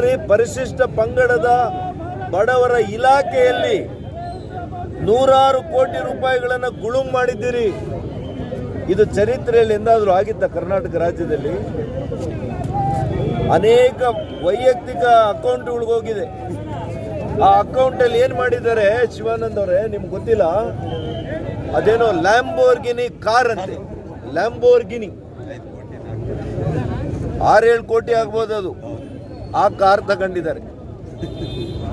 ಅಲ್ರಿ ಪರಿಶಿಷ್ಟ ಪಂಗಡದ ಬಡವರ ಇಲಾಖೆಯಲ್ಲಿ ನೂರಾರು ಕೋಟಿ ರೂಪಾಯಿಗಳನ್ನು ಗುಳುಂ ಮಾಡಿದ್ದೀರಿ. ಇದು ಚರಿತ್ರೆಯಲ್ಲಿ ಎಂದಾದರೂ ಆಗಿತ್ತ ಕರ್ನಾಟಕ ರಾಜ್ಯದಲ್ಲಿ? ಅನೇಕ ವೈಯಕ್ತಿಕ ಅಕೌಂಟ್ಗಳಿಗೆ ಹೋಗಿದೆ. ಆ ಅಕೌಂಟಲ್ಲಿ ಏನು ಮಾಡಿದ್ದಾರೆ ಶಿವಾನಂದ್ ಅವರೇ, ನಿಮ್ಗೆ ಗೊತ್ತಿಲ್ಲ? ಅದೇನೋ ಲ್ಯಾಂಬೋರ್ಗಿನಿ ಕಾರ್ ಅಂತೆ. ಲ್ಯಾಂಬೋರ್ಗಿನಿ ಆರೇಳು ಕೋಟಿ ಆಗ್ಬೋದು ಅದು. ಆ ಕಾರ್ ತಗೊಂಡಿದ್ದಾರೆ.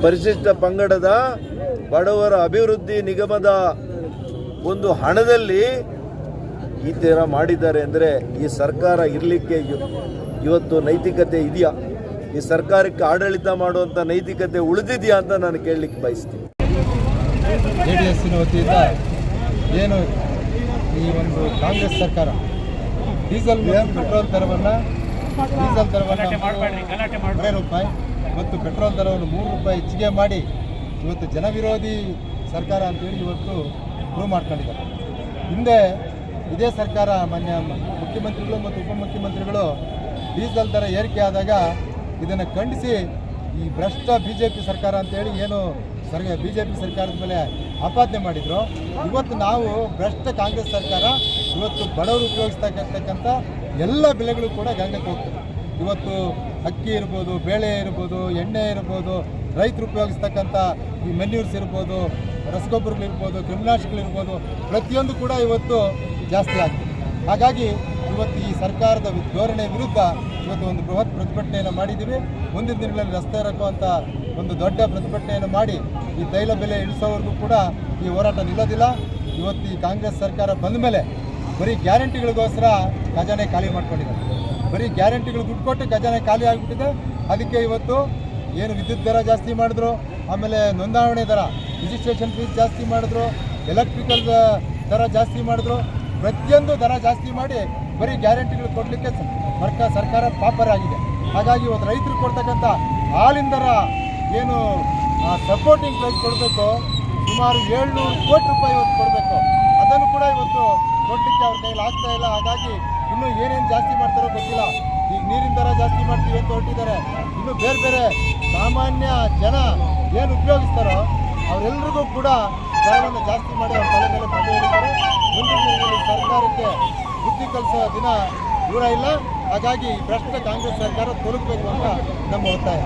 ಪರಿಶಿಷ್ಟ ಪಂಗಡದ ಬಡವರ ಅಭಿವೃದ್ಧಿ ನಿಗಮದ ಒಂದು ಹಣದಲ್ಲಿ ಈ ಥರ ಮಾಡಿದ್ದಾರೆ ಅಂದರೆ ಈ ಸರ್ಕಾರ ಇರಲಿಕ್ಕೆ ಇವತ್ತು ನೈತಿಕತೆ ಇದೆಯಾ? ಈ ಸರ್ಕಾರಕ್ಕೆ ಆಡಳಿತ ಮಾಡುವಂಥ ನೈತಿಕತೆ ಉಳಿದಿದೆಯಾ ಅಂತ ನಾನು ಕೇಳಲಿಕ್ಕೆ ಬಯಸ್ತೀನಿ. ಜೆ ಡಿ ಎಸ್ಸಿನ ಏನು ಈ ಒಂದು ಕಾಂಗ್ರೆಸ್ ಸರ್ಕಾರ? ಡೀಸೆಲ್ ಪೆಟ್ರೋಲ್ ದರವನ್ನು ಡೀಸೆಲ್ ದರವನ್ನು ಮೂರೇ ರೂಪಾಯಿ ಮತ್ತು ಪೆಟ್ರೋಲ್ ದರವನ್ನು ಮೂರು ರೂಪಾಯಿ ಹೆಚ್ಚಿಗೆ ಮಾಡಿ ಇವತ್ತು ಜನವಿರೋಧಿ ಸರ್ಕಾರ ಅಂತೇಳಿ ಇವತ್ತು ಪ್ರೂವ್ ಮಾಡ್ಕೊಂಡಿದ್ದಾರೆ. ಹಿಂದೆ ಇದೇ ಸರ್ಕಾರ ಮಾನ್ಯ ಮುಖ್ಯಮಂತ್ರಿಗಳು ಮತ್ತು ಉಪಮುಖ್ಯಮಂತ್ರಿಗಳು ಡೀಸೆಲ್ ದರ ಏರಿಕೆ ಆದಾಗ ಇದನ್ನು ಖಂಡಿಸಿ ಈ ಭ್ರಷ್ಟ ಬಿ ಜೆ ಪಿ ಸರ್ಕಾರ ಅಂತೇಳಿ ಏನು ಸರ್ಗ ಬಿ ಜೆ ಪಿ ಸರ್ಕಾರದ ಮೇಲೆ ಆಪಾದನೆ ಮಾಡಿದ್ರು. ಇವತ್ತು ನಾವು ಭ್ರಷ್ಟ ಕಾಂಗ್ರೆಸ್ ಸರ್ಕಾರ, ಇವತ್ತು ಬಡವರು ಉಪಯೋಗಿಸ್ತಕ್ಕಂಥ ಎಲ್ಲ ಬೆಲೆಗಳು ಕೂಡ ಗಂಗಕ್ಕೆ ಹೋಗ್ತದೆ. ಇವತ್ತು ಅಕ್ಕಿ ಇರ್ಬೋದು, ಬೇಳೆ ಇರ್ಬೋದು, ಎಣ್ಣೆ ಇರ್ಬೋದು, ರೈತರು ಉಪಯೋಗಿಸ್ತಕ್ಕಂಥ ಈ ಮೆನ್ಯೂರ್ಸ್ ಇರ್ಬೋದು ರಸಗೊಬ್ಬರಗಳಿರ್ಬೋದು ಕ್ರಿಮಿನಾಶಕಗಳಿರ್ಬೋದು ಪ್ರತಿಯೊಂದು ಕೂಡ ಇವತ್ತು ಜಾಸ್ತಿ ಆಗ್ತದೆ. ಹಾಗಾಗಿ ಇವತ್ತು ಈ ಸರ್ಕಾರದ ಧೋರಣೆ ವಿರುದ್ಧ ಇವತ್ತು ಒಂದು ಬೃಹತ್ ಪ್ರತಿಭಟನೆಯನ್ನು ಮಾಡಿದ್ದೀವಿ. ಮುಂದಿನ ದಿನಗಳಲ್ಲಿ ರಸ್ತೆ ಇರಕ್ಕುವಂಥ ಒಂದು ದೊಡ್ಡ ಪ್ರತಿಭಟನೆಯನ್ನು ಮಾಡಿ ಈ ತೈಲ ಬೆಲೆ ಇಳಿಸೋವರೆಗೂ ಕೂಡ ಈ ಹೋರಾಟ ನಿಲ್ಲೋದಿಲ್ಲ. ಇವತ್ತು ಈ ಕಾಂಗ್ರೆಸ್ ಸರ್ಕಾರ ಬಂದ ಮೇಲೆ ಬರೀ ಗ್ಯಾರಂಟಿಗಳಿಗೋಸ್ಕರ ಖಜಾನೆ ಖಾಲಿ ಮಾಡ್ಕೊಂಡಿದ್ದಾರೆ. ಬರೀ ಗ್ಯಾರಂಟಿಗಳು ದುಡ್ಡು ಕೊಟ್ಟು ಖಜಾನೆ ಖಾಲಿ ಆಗಿಬಿಟ್ಟಿದೆ. ಅದಕ್ಕೆ ಇವತ್ತು ಏನು ವಿದ್ಯುತ್ ದರ ಜಾಸ್ತಿ ಮಾಡಿದ್ರು, ಆಮೇಲೆ ನೋಂದಾವಣೆ ದರ ರಿಜಿಸ್ಟ್ರೇಷನ್ ಫೀಸ್ ಜಾಸ್ತಿ ಮಾಡಿದ್ರು ಎಲೆಕ್ಟ್ರಿಕಲ್ ದರ ಜಾಸ್ತಿ ಮಾಡಿದ್ರು. ಪ್ರತಿಯೊಂದು ದರ ಜಾಸ್ತಿ ಮಾಡಿ ಬರೀ ಗ್ಯಾರಂಟಿಗಳು ಕೊಡಲಿಕ್ಕೆ ಸರ್ಕಾರ ಸರ್ಕಾರ ಪಾಪರಾಗಿದೆ. ಹಾಗಾಗಿ ಇವತ್ತು ರೈತರು ಕೊಡ್ತಕ್ಕಂಥ ಹಾಲಿಂದರ ಏನು ಸಪೋರ್ಟಿಂಗ್ ಪ್ರೈಸ್ ಕೊಡಬೇಕು. ಸುಮಾರು ಏಳ್ನೂರು ಕೋಟಿ ರೂಪಾಯಿ ಇವತ್ತು ಕೊಡಬೇಕು. ಅದನ್ನು ಕೂಡ ಇವತ್ತು ಕೊಡಲಿಕ್ಕೆ ಅವ್ರ ಕೈಲಿ ಆಗ್ತಾ ಇಲ್ಲ. ಹಾಗಾಗಿ ಇನ್ನೂ ಏನೇನು ಜಾಸ್ತಿ ಮಾಡ್ತಾರೋ ಗೊತ್ತಿಲ್ಲ. ಈಗ ನೀರಿನ ದರ ಜಾಸ್ತಿ ಮಾಡ್ತೀವಿ ಅಂತ ಹೊರಟಿದ್ದಾರೆ. ಇನ್ನು ಬೇರೆ ಬೇರೆ ಸಾಮಾನ್ಯ ಜನ ಏನು ಉಪಯೋಗಿಸ್ತಾರೋ ಅವರೆಲ್ಲರಿಗೂ ಕೂಡ ದರವನ್ನು ಜಾಸ್ತಿ ಮಾಡಿ ಅವ್ರ ತಲೆ ಮೇಲೆ ಮುಂದಿನ ಸರ್ಕಾರಕ್ಕೆ ಬುದ್ಧಿ ಕಲಿಸೋ ದಿನ ದೂರ ಇಲ್ಲ. ಹಾಗಾಗಿ ಈ ಭ್ರಷ್ಟ ಕಾಂಗ್ರೆಸ್ ಸರ್ಕಾರ ತೊಲಗಬೇಕು ಅಂತ ನಮ್ಮ ಒತ್ತಾಯ.